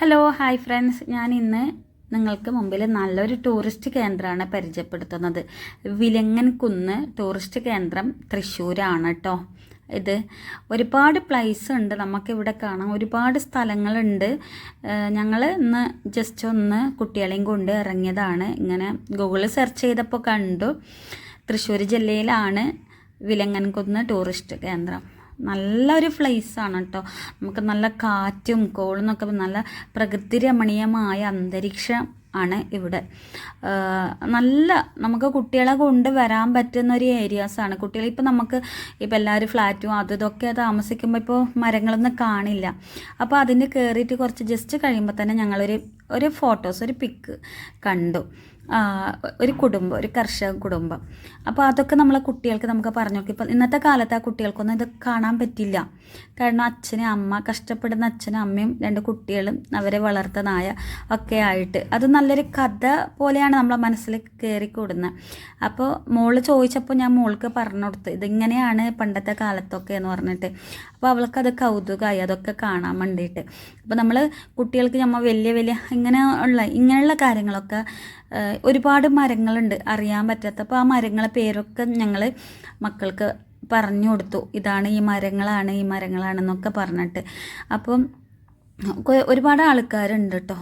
Hello hi friends ഞാൻ ഇന്ന് നിങ്ങൾക്ക് മുമ്പിൽ നല്ലൊരു ടൂറിസ്റ്റ് കേന്ദ്രമാണ് പരിചയപ്പെടുത്തുന്നത്. വിലങ്ങൻകുന്ന് ടൂറിസ്റ്റ് കേന്ദ്രം തൃശ്ശൂരാണ് കേട്ടോ ഇത് ഒരുപാട് പ്ലേസ് ഉണ്ട്. നമുക്കിവിടെ കാണാം. ഒരുപാട് സ്ഥലങ്ങളുണ്ട്. ഞങ്ങൾ ഇന്ന് ജസ്റ്റ് ഒന്ന് കുട്ടികളെയും കൊണ്ട് ഇറങ്ങിയതാണ്. ഇങ്ങനെ ഗൂഗിളിൽ സെർച്ച് ചെയ്തപ്പോൾ കണ്ടു. തൃശ്ശൂർ ജില്ലയിലാണ് വിലങ്ങൻകുന്ന് ടൂറിസ്റ്റ് കേന്ദ്രം. നല്ലൊരു ആണ് കേട്ടോ നമുക്ക് നല്ല കാറ്റും കോളുന്നൊക്കെ നല്ല പ്രകൃതി രമണീയമായ അന്തരീക്ഷം ആണ് ഇവിടെ. നല്ല നമുക്ക് കുട്ടികളെ കൊണ്ട് വരാൻ പറ്റുന്ന ഒരു ഏരിയാസാണ് കുട്ടികൾ ഇപ്പോൾ നമുക്ക് ഇപ്പം എല്ലാവരും ഫ്ലാറ്റും അത് ഇതൊക്കെ താമസിക്കുമ്പോൾ ഇപ്പോൾ മരങ്ങളൊന്നും കാണില്ല. അപ്പോൾ അതിന് കയറിയിട്ട് കുറച്ച് ജസ്റ്റ് കഴിയുമ്പോൾ തന്നെ ഞങ്ങളൊരു ഒരു ഫോട്ടോസ് ഒരു പിക്ക് കണ്ടു. ഒരു കുടുംബം ഒരു കർഷക കുടുംബം. അപ്പോൾ അതൊക്കെ നമ്മളെ കുട്ടികൾക്ക് നമുക്ക് പറഞ്ഞു നോക്കി ഇപ്പം ഇന്നത്തെ കാലത്ത് ആ കുട്ടികൾക്കൊന്നും ഇത് കാണാൻ പറ്റില്ല. കാരണം അച്ഛനും അമ്മ കഷ്ടപ്പെടുന്ന അച്ഛനും അമ്മയും രണ്ട് കുട്ടികളും അവരെ വളർത്ത നായ ഒക്കെ ആയിട്ട്. അത് നല്ലൊരു കഥ പോലെയാണ് നമ്മളെ മനസ്സിൽ കയറിക്കൂടുന്നത് അപ്പോൾ മോൾ ചോദിച്ചപ്പോൾ ഞാൻ മോൾക്ക് പറഞ്ഞു കൊടുത്തു. ഇതിങ്ങനെയാണ് പണ്ടത്തെ കാലത്തൊക്കെ എന്ന് പറഞ്ഞിട്ട്. അപ്പോൾ അവൾക്കത് കൗതുകമായി അതൊക്കെ കാണാൻ വേണ്ടിയിട്ട്. അപ്പോൾ നമ്മൾ കുട്ടികൾക്ക് നമ്മൾ വലിയ വലിയ ഇങ്ങനെ ഉള്ള ഇങ്ങനെയുള്ള കാര്യങ്ങളൊക്കെ ഒരുപാട് മരങ്ങളുണ്ട് അറിയാൻ പറ്റാത്ത. അപ്പോൾ ആ മരങ്ങളെ പേരൊക്കെ ഞങ്ങൾ മക്കൾക്ക് പറഞ്ഞു കൊടുത്തു. ഇതാണ് ഈ മരങ്ങളാണ് ഈ മരങ്ങളാണെന്നൊക്കെ പറഞ്ഞിട്ട്. അപ്പം ഒരുപാട് ആൾക്കാരുണ്ട് കേട്ടോ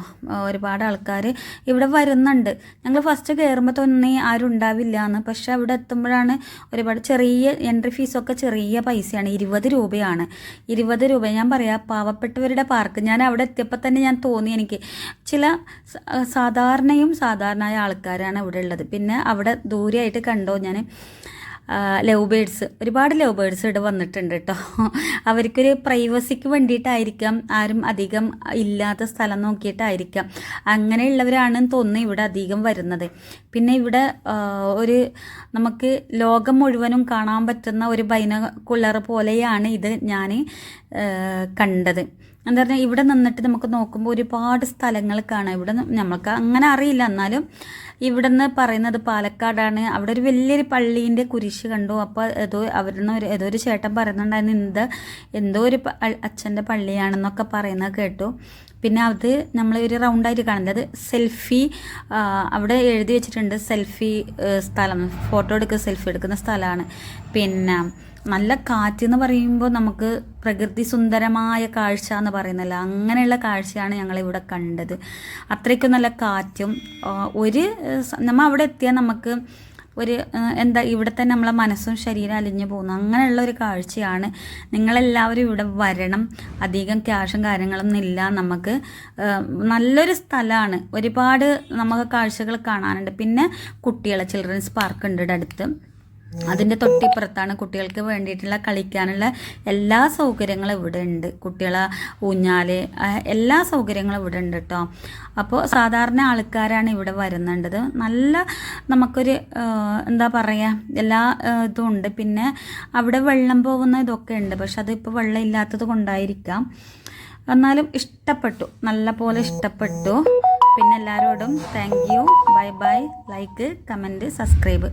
ഒരുപാട് ആൾക്കാർ ഇവിടെ വരുന്നുണ്ട്. ഞങ്ങൾ ഫസ്റ്റ് കയറുമ്പോൾ തന്നെ ആരും ഉണ്ടാവില്ല എന്ന് പക്ഷെ അവിടെ എത്തുമ്പോഴാണ് ഒരുപാട് ചെറിയ എൻട്രി ഫീസൊക്കെ ചെറിയ പൈസയാണ്. ഇരുപത് രൂപയാണ്. ഇരുപത് രൂപ. ഞാൻ പറയാം പാവപ്പെട്ടവരുടെ പാർക്ക് ഞാൻ അവിടെ എത്തിയപ്പോൾ തന്നെ ഞാൻ തോന്നി എനിക്ക്. ചില സാധാരണയും സാധാരണയായ ആൾക്കാരാണ് ഇവിടെ ഉള്ളത്. പിന്നെ അവിടെ ദൂരെയായിട്ട് കണ്ടോ ഞാൻ ലവ് ബേഡ്സ് ഒരുപാട് ലവ് ബേഡ്സ് ഇവിടെ വന്നിട്ടുണ്ട് കേട്ടോ അവർക്കൊരു പ്രൈവസിക്ക് വേണ്ടിയിട്ടായിരിക്കാം. ആരും അധികം ഇല്ലാത്ത സ്ഥലം നോക്കിയിട്ടായിരിക്കാം. അങ്ങനെയുള്ളവരാണെന്ന് തോന്നുന്നു ഇവിടെ അധികം വരുന്നത്. പിന്നെ ഇവിടെ ഒരു നമുക്ക് ലോകം മുഴുവനും കാണാൻ പറ്റുന്ന ഒരു ബൈനക്കുള്ളർ പോലെയാണ് ഇത് ഞാൻ കണ്ടത്. എന്താ പറഞ്ഞാൽ ഇവിടെ നിന്നിട്ട് നമുക്ക് നോക്കുമ്പോൾ ഒരുപാട് സ്ഥലങ്ങൾ കാണാം. ഇവിടെ നമുക്ക് അങ്ങനെ അറിയില്ല. എന്നാലും ഇവിടെ നിന്ന് പറയുന്നത് പാലക്കാടാണ്. അവിടെ ഒരു വലിയൊരു പള്ളീന്റെ കുരിശ് കണ്ടു. അപ്പോൾ ഏതോ അവരിൽ ഒരു ഏതോ ഒരു ചേട്ടൻ പറയുന്നുണ്ടായിരുന്നു എന്ത് എന്തോ ഒരു അച്ഛന്റെ പള്ളിയാണെന്നൊക്കെ പറയുന്നത് കേട്ടു. പിന്നെ അത് നമ്മൾ ഒരു റൗണ്ടായിട്ട് കാണുന്നത്. സെൽഫി അവിടെ എഴുതി വെച്ചിട്ടുണ്ട് സെൽഫി സ്ഥലം. ഫോട്ടോ എടുക്കുക സെൽഫി എടുക്കുന്ന സ്ഥലമാണ്. പിന്നെ നല്ല കാറ്റ് എന്ന് പറയുമ്പോൾ നമുക്ക് പ്രകൃതി സുന്ദരമായ കാഴ്ച എന്ന് പറയുന്നില്ല അങ്ങനെയുള്ള കാഴ്ചയാണ് ഞങ്ങളിവിടെ കണ്ടത്. അത്രയ്ക്കും നല്ല കാറ്റും ഒരു നമ്മൾ അവിടെ എത്തിയാൽ നമുക്ക് ഒരു എന്താ ഇവിടെ തന്നെ നമ്മളെ മനസ്സും ശരീരം അലിഞ്ഞു പോകുന്നു. അങ്ങനെയുള്ള ഒരു കാഴ്ചയാണ് നിങ്ങളെല്ലാവരും ഇവിടെ വരണം. അധികം ക്യാഷും കാര്യങ്ങളൊന്നും ഇല്ല നമുക്ക്. നല്ലൊരു സ്ഥലമാണ്. ഒരുപാട് നമുക്ക് കാഴ്ചകൾ കാണാനുണ്ട്. പിന്നെ കുട്ടികളെ ചിൽഡ്രൻസ് പാർക്ക് ഉണ്ട് ഇവിടെ അടുത്ത്. അതിന്റെ തൊട്ടിപ്പുറത്താണ് കുട്ടികൾക്ക് വേണ്ടിയിട്ടുള്ള കളിക്കാനുള്ള എല്ലാ സൗകര്യങ്ങളും ഇവിടെ ഉണ്ട്. കുട്ടികളെ ഊഞ്ഞാൽ എല്ലാ സൗകര്യങ്ങളും ഇവിടെ ഉണ്ട് കേട്ടോ അപ്പോൾ സാധാരണ ആൾക്കാരാണ് ഇവിടെ വരുന്നുണ്ടത്. നല്ല നമുക്കൊരു എന്താ പറയുക എല്ലാ ഇതും ഉണ്ട്. പിന്നെ അവിടെ വെള്ളം പോകുന്ന ഇതൊക്കെ ഉണ്ട്. പക്ഷെ അതിപ്പോൾ വെള്ളം ഇല്ലാത്തത് കൊണ്ടായിരിക്കാം. എന്നാലും ഇഷ്ടപ്പെട്ടു. നല്ല പോലെ ഇഷ്ടപ്പെട്ടു. പിന്നെ എല്ലാവരോടും thank you bye bye like comment subscribe